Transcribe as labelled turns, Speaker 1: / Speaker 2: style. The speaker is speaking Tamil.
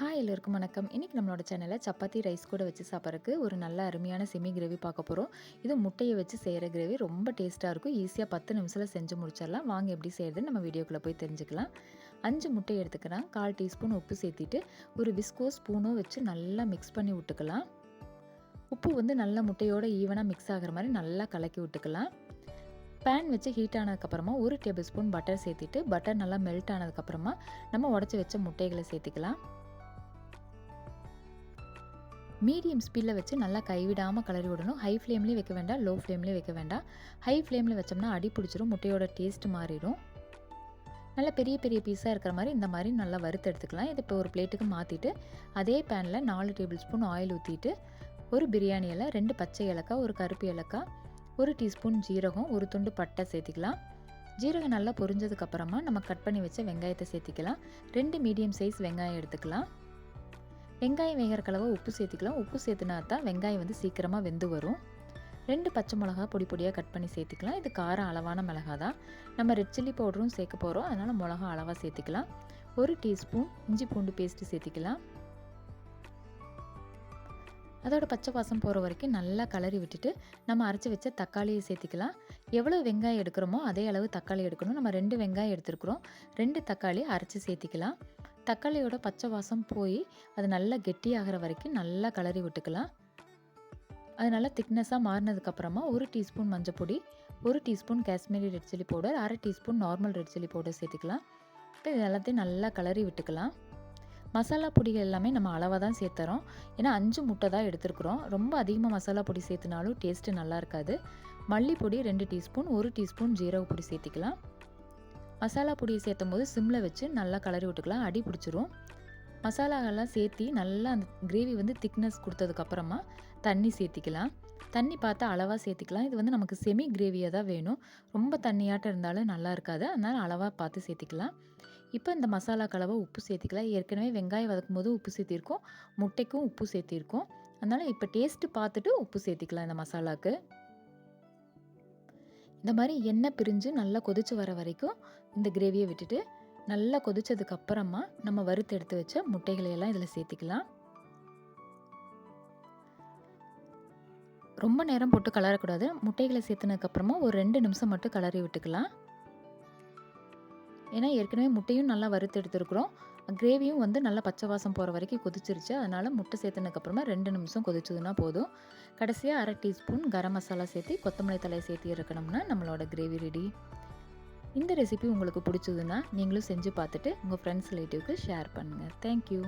Speaker 1: ஹாய் எல்லோருக்கும் வணக்கம். இன்றைக்கி நம்மளோட சேனலில் சப்பாத்தி ரைஸ் கூட வச்சு சாப்பிட்றதுக்கு ஒரு நல்ல அருமையான செமி கிரேவி பார்க்க போகிறோம் இது முட்டையை வச்சு செய்கிற கிரேவி ரொம்ப டேஸ்ட்டாக இருக்கும். ஈஸியாக பத்து நிமிஷத்தில் செஞ்சு முடிச்சிடலாம். வாங்க எப்படி செய்கிறது நம்ம வீடியோக்குள்ளே போய் தெரிஞ்சுக்கலாம். அஞ்சு முட்டை எடுத்துக்கிறேன் கால் டீஸ்பூன் உப்பு சேர்த்திட்டு ஒரு விஸ்கோ ஸ்பூனோ வச்சு நல்லா மிக்ஸ் பண்ணி விட்டுக்கலாம். உப்பு வந்து நல்லா முட்டையோட ஈவனாக மிக்ஸ் ஆகிற மாதிரி நல்லா கலக்கி விட்டுக்கலாம். பேன் வச்சு ஹீட் ஆனதுக்கப்புறமா ஒரு டேபிள் ஸ்பூன் பட்டர் சேர்த்திட்டு பட்டர் நல்லா மெல்ட் ஆனதுக்கப்புறமா நம்ம உடச்சி வச்ச முட்டைகளை சேர்த்திக்கலாம். மீடியம் ஸ்பீடில் வச்சு நல்லா கைவிடாமல் கலரி விடணும். ஹை ஃப்ளேம்லேயும் வைக்க வேண்டாம் லோ ஃப்ளேம்லேயும் வைக்க வேண்டாம். ஹை ஃப்ளேமில் வச்சோம்னா அடி பிடிச்சிரும் முட்டையோட டேஸ்ட் மாறிடும். நல்லா பெரிய பெரிய பீஸாக இருக்கிற மாதிரி இந்த மாதிரி நல்லா வறுத்து எடுத்துக்கலாம். இதை இப்போ ஒரு பிளேட்டுக்கு மாற்றிட்டு அதே பேனில் நாலு டேபிள் ஸ்பூன் ஆயில் ஊற்றிட்டு ஒரு பிரியாணி இலை ரெண்டு பச்சை ஏலக்காய் ஒரு கருப்பு ஏலக்காய் ஒரு டீஸ்பூன் ஜீரகம் ஒரு துண்டு பட்டை சேர்த்திக்கலாம். ஜீரகம் நல்லா பொரிஞ்சதுக்கப்புறமா நம்ம கட் பண்ணி வச்ச வெங்காயத்தை சேர்த்திக்கலாம். ரெண்டு மீடியம் சைஸ் வெங்காயம் எடுத்துக்கலாம். வெங்காயம் வேகிற கலவை உப்பு சேர்த்துக்கலாம். உப்பு சேர்த்துனா தான் வெங்காயம் வந்து சீக்கிரமாக வெந்து வரும். ரெண்டு பச்சை மிளகா பொடி பொடியாக கட் பண்ணி சேர்த்துக்கலாம். இது காரம் அளவான மிளகா தான். நம்ம ரெட் சில்லி பவுடரும் சேர்க்க போகிறோம் அதனால் மிளகா அளவாக சேர்த்துக்கலாம். ஒரு டீஸ்பூன் இஞ்சி பூண்டு பேஸ்ட்டு சேர்த்துக்கலாம். அதோட பச்சை வாசம் போகிற வரைக்கும் நல்லா கலரி விட்டுட்டு நம்ம அரைச்சி வச்ச தக்காளியை சேர்த்திக்கலாம். எவ்வளோ வெங்காயம் எடுக்கிறோமோ அதே அளவு தக்காளி எடுக்கணும். நம்ம ரெண்டு வெங்காயம் எடுத்துருக்குறோம். ரெண்டு தக்காளி அரைச்சி சேர்த்திக்கலாம். தக்காளியோட பச்சை வாசம் போய் அது நல்லா கெட்டியாகிற வரைக்கும் நல்லா கலரி விட்டுக்கலாம். அது நல்லா திக்னஸாக மாறினதுக்கப்புறமா ஒரு டீஸ்பூன் மஞ்சள் பொடி ஒரு teaspoon Kashmiri red chilli powder அரை teaspoon normal red chilli powder சேர்த்துக்கலாம். இப்போ இது எல்லாத்தையும் நல்லா கலரி விட்டுக்கலாம். மசாலா பொடிகள் எல்லாமே நம்ம அளவாக தான் சேர்த்துறோம். ஏன்னா அஞ்சு முட்டை தான் எடுத்துருக்குறோம். ரொம்ப அதிகமாக மசாலா பொடி சேர்த்துனாலும் டேஸ்ட்டு நல்லா இருக்காது. மல்லிப்பொடி ரெண்டு டீஸ்பூன் ஒரு டீஸ்பூன் ஜீரக பொடி சேர்த்திக்கலாம். மசாலா பொடியை சேர்த்தும் போது சிம்மில் வச்சு நல்லா கலரி விட்டுக்கலாம். அடி பிடிச்சிரும். மசாலாவெல்லாம் சேர்த்தி நல்லா அந்த கிரேவி வந்து திக்னஸ் கொடுத்ததுக்கப்புறமா தண்ணி சேர்த்திக்கலாம். தண்ணி பார்த்து அளவாக சேர்த்திக்கலாம். இது வந்து நமக்கு செமி கிரேவியாக தான் வேணும். ரொம்ப தண்ணியாட்டம் இருந்தாலும் நல்லா இருக்காது. அதனால் அளவாக பார்த்து சேர்த்திக்கலாம். இப்போ இந்த மசாலா கலவை உப்பு சேர்த்திக்கலாம். ஏற்கனவே வெங்காயம் வதக்கும் போது உப்பு சேர்த்திருக்கோம். முட்டைக்கும் உப்பு சேர்த்திருக்கோம். அதனால் இப்போ டேஸ்ட்டு பார்த்துட்டு உப்பு சேர்த்திக்கலாம் இந்த மசாலாவுக்கு இந்த மாதிரி எண்ணெய் பிரிஞ்சு நல்லா கொதித்து வர வரைக்கும் இந்த கிரேவியை விட்டுட்டு நல்லா கொதித்ததுக்கு அப்புறமா நம்ம வறுத்து எடுத்து வச்ச முட்டைகளை எல்லாம் இதில் சேர்த்திக்கலாம். ரொம்ப நேரம் போட்டு கலரக்கூடாது முட்டைகளை சேர்த்துனதுக்கப்புறமா ஒரு ரெண்டு நிமிஷம் மட்டும் கலரி விட்டுக்கலாம். ஏன்னா ஏற்கனவே முட்டையும் நல்லா வறுத்து எடுத்துருக்குறோம். கிரேவியும் வந்து நல்லா பச்சை வாசம் போகிற வரைக்கும் கொதிச்சிருச்சு. அதனால் முட்டை சேர்த்துனதுக்கப்புறமா ரெண்டு நிமிஷம் கொதிச்சதுன்னா போதும். கடைசியாக அரை டீஸ்பூன் கரம் மசாலா சேர்த்து கொத்தமல்லி தலையை சேர்த்து இருக்கணும்னா நம்மளோட கிரேவி ரெடி. இந்த ரெசிபி உங்களுக்கு பிடிச்சதுன்னா நீங்களும் செஞ்சு பார்த்துட்டு உங்கள் ஃப்ரெண்ட்ஸ் ரிலேட்டிவ்க்கு ஷேர் பண்ணுங்கள் தேங்க்யூ